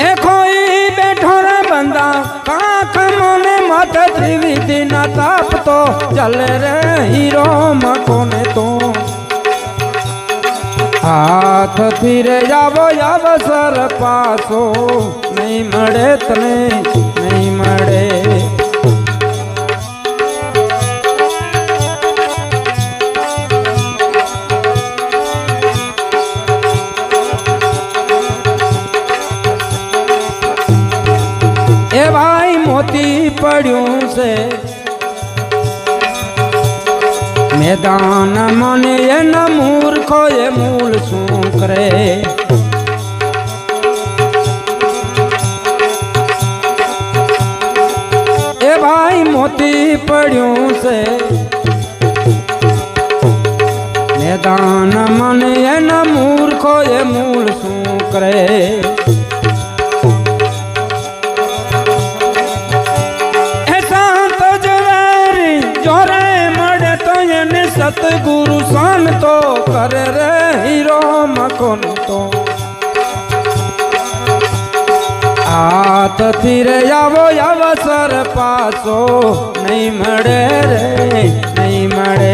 એ કોઈ બેઠો રે બંદા કાખ મને માથે ત્રિવિધિ ના તાપ તો ચાલે રે હીરો મકોને તો હાથથી રે જાવો અવસર પાછો નહીં મળે તને નહીં મળે करे। ए भाई मोती पड़ियों से मैदान मन ये न मूर्खो ये मूल सू करे। तो सतगुरु सन तो कर रे हीरो। એને સતગુરુ શાંતો કરે રે હીરો મકોન તો હાથથી રે આવો અવસર પાછો નહીં મળે રે નહીં મળે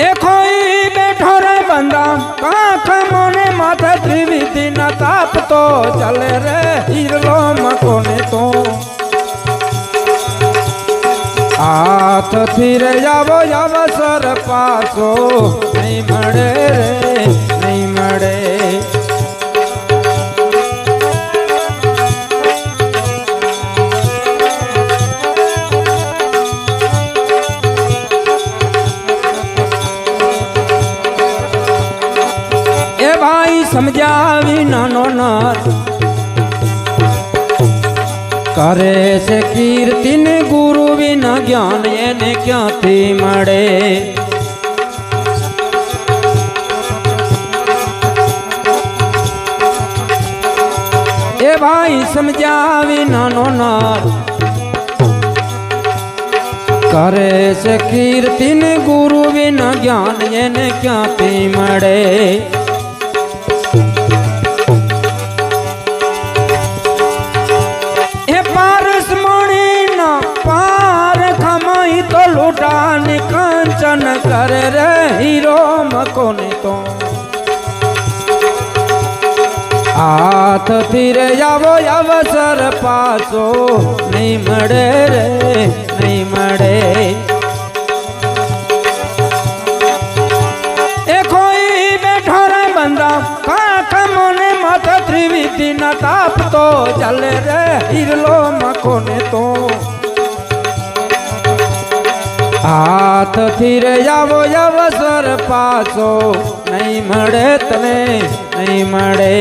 એ કોઈ બેઠો રે બંદા કાખ મોને માથે ત્રિવિધિ ના તાપ તો ચાલે રે હીરલો હાથથી રે આવો અવસર પાછો. નહીં મળે રે નહીં મળે. करे से कीर्तिन गुरु बिना ज्ञान एने क्या थी मड़े। ए भाई समझावी नानो नार। करे से कीर्तिन गुरु बिना ज्ञान एने क्या थी मड़े। મકોને તો હાથથી રે આવો અવસર પાછો. નહીં મળે રે, નહીં મળે. એ કોઈ બેઠો રે બંદા કાખ મને માથા ત્રિવિધિ ના તાપ તો ચાલે રે, હીરલો મકોને તો હાથથી રે આવો અવસર પાછો. નહીં મળે તને, નહીં મળે.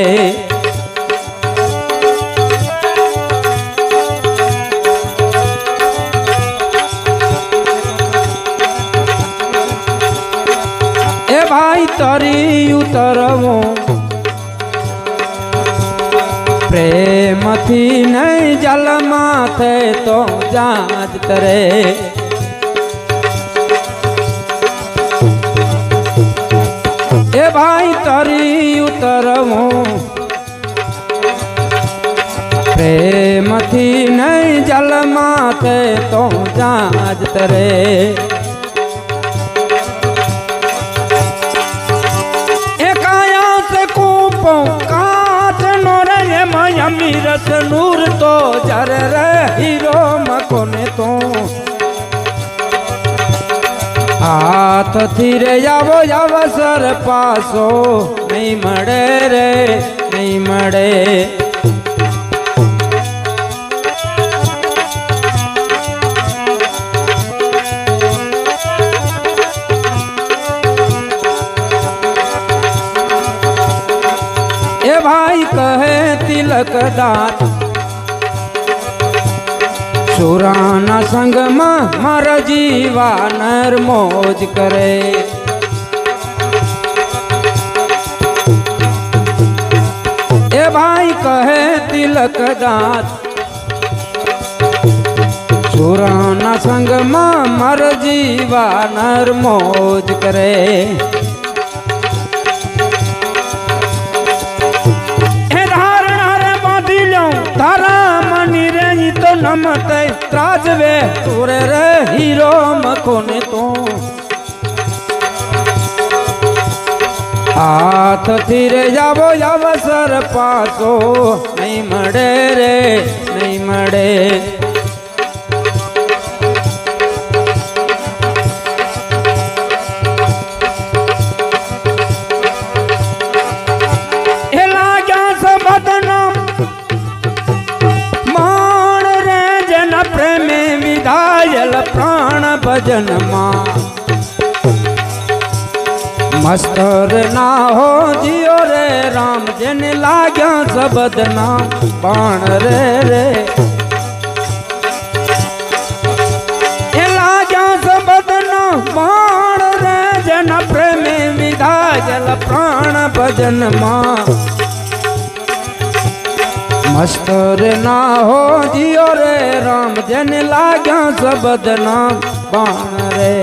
એ ભાઈ તરી ઉતરવું. પ્રેમથી નહીં જલ માથે તો જાજ તરે ભાઈ તરી ઉતરવું. પ્રેમથી નહીં જલમાં તે તો જાજ તરે અમીરત નૂર તો જર હીરો મકોને તો? હાથથી રે આવો અવસર પાછો નહીં મળે રે નહીં મળે એ ભાઈ કહે તિલક દાત સુરાના સંગમાં મારા જીવા નર મોજ કરે. એ ભાઈ કહે તિલક દાંત સુરાના સંગમાં મારા જીવા નર મોજ કરે. ઈ તો નમતે ત્રાજવે તુરે રે હીરો મખોને તો. હાથથી રે જાવો અવસર પાછો. નહીં મળે રે, નહીં મળે. મસ્તર ના હો જીઓ રે રામ જેને લાગ્યા સબદના બાણ રે રે એ લાગ્યા સબદના બાણ રે જેના પ્રેમે વિધાયેલ પ્રાણ ભજનમાં મસ્તર ના હો જીઓ રે રામ જેને લાગ્યા સબદના બાણ રે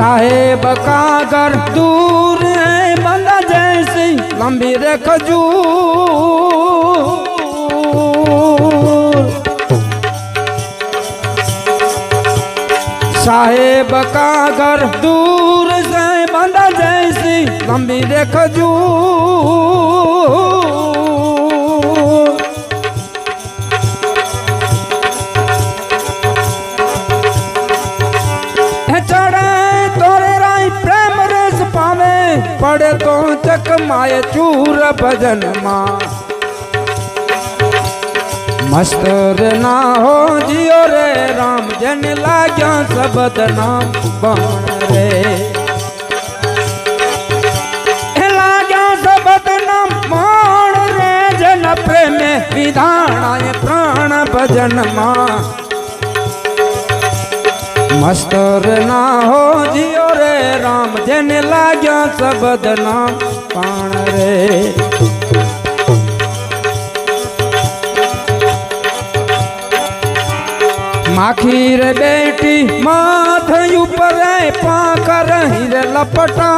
साहेब का घर दूर बंदा जैसी लंबी रे खजूर। साहेब का घर दूर से बंदा जैसी लंबी रे खजूर। माय चूर भजन मा। मस्त ना हो जियो रे राम, जन लाग्या सबद नाम बाण नाम रे? जन प्रेम प्राण भजन मा। मस्तर ना हो जियो रे राम, जन लाग्या सबद नाम પાણ રે માખી રે બેટી માથ ઉપર રે પાંખ રહી રે લપટા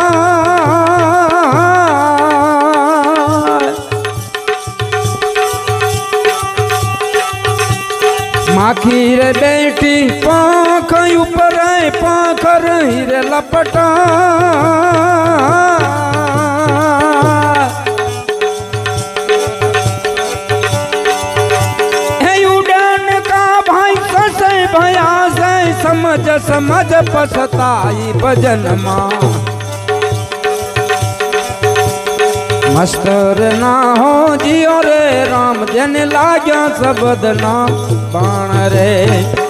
માખી રે બેટી પાંખ ઉપર રે પાંખ રહી રે લપટા समझ पसताई भजन माँ। मस्तर ना हो जियो रे राम, जन लाग्यो सबदना पाण रे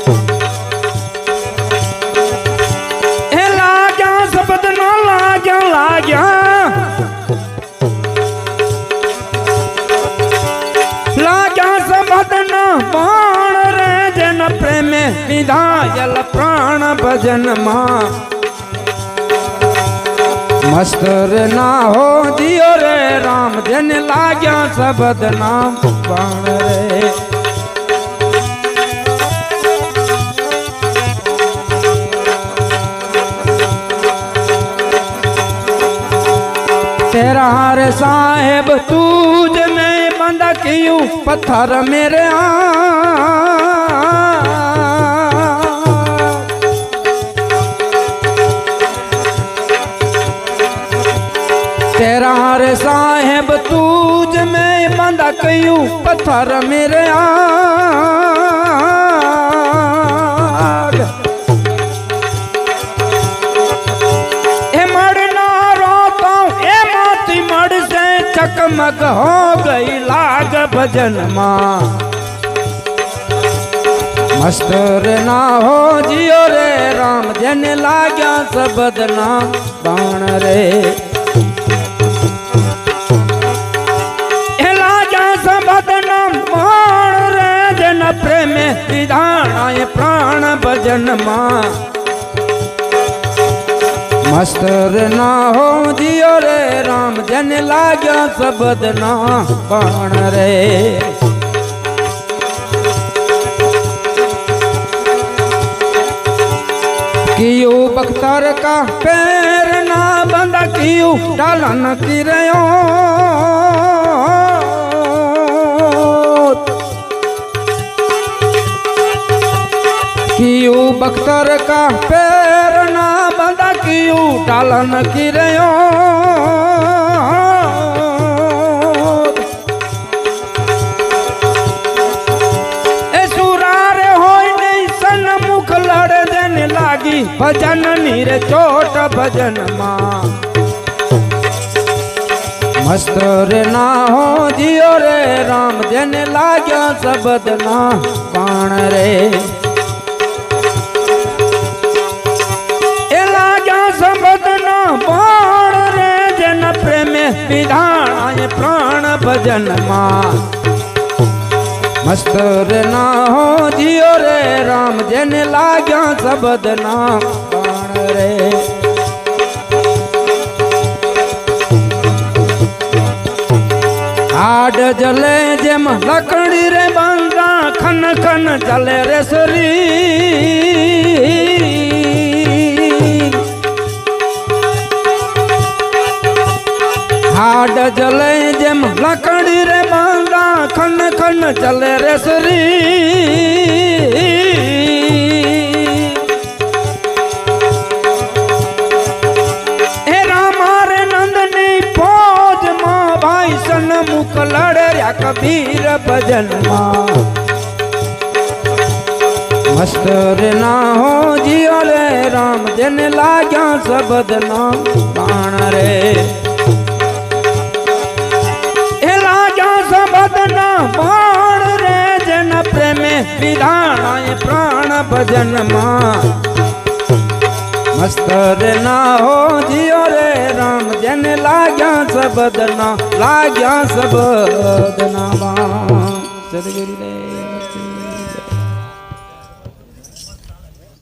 પ્રેમે વિધાયલ પ્રાણ ભજનમાં મસ્તર ના હો દિયો રે રામ જેને લાગ્યા શબ્દ નામ બાણ રે तेरा हार साहेब तूज में बंद क्यों पत्थर मेरे आ तेरा हार साहेब तूज में बंदा क्यों पत्थर मेरे चकमक हो गई लाग भजन माँ। मस्तर ना हो जियो रे राम, जन लाग्या सबद नाम बाण रे। પ્રેમે વિધાણાય પ્રાણ ભજનમાં મસ્ત રે ના હો જીઓ રે રામ જન લાગ્યા શબ્દ ના બાણ રે कियो बख्तर का पैर ना बंदा कियो डालन किरयो देखियो, बख्तर का पैर ना बंदा कियो टालन की रहो भजन नीर चोट भजन माँ। मस्त रे ना हो, जियो रे राम जन लाग्यो सबद ना पाण रे પ્રાણ ભજનમાં મસ્ત રે ના હો, જીઓ રે રામ, જેને લાગ્યા શબ્દ ના પણ રે. આડ જલે જેમ લકડી રે બાંધા, ખન ખન જલે રે સરી હાડ જલે ચલે રે સરી હે રામા રે નંદની ફોજમાં ભાઈ સન્મુખ લડ્યા કબીર ભજનમાં મસ્ત રે ના હો જીઓ રે રામ જેને લાગ્યા શબ્દ ના બાણ રે विधानाए प्राण भजन माँ। मस्तर ना हो जियो रे राम, जन लाग्या सब दना लाग्या सब दना माँ। सदगुरु रे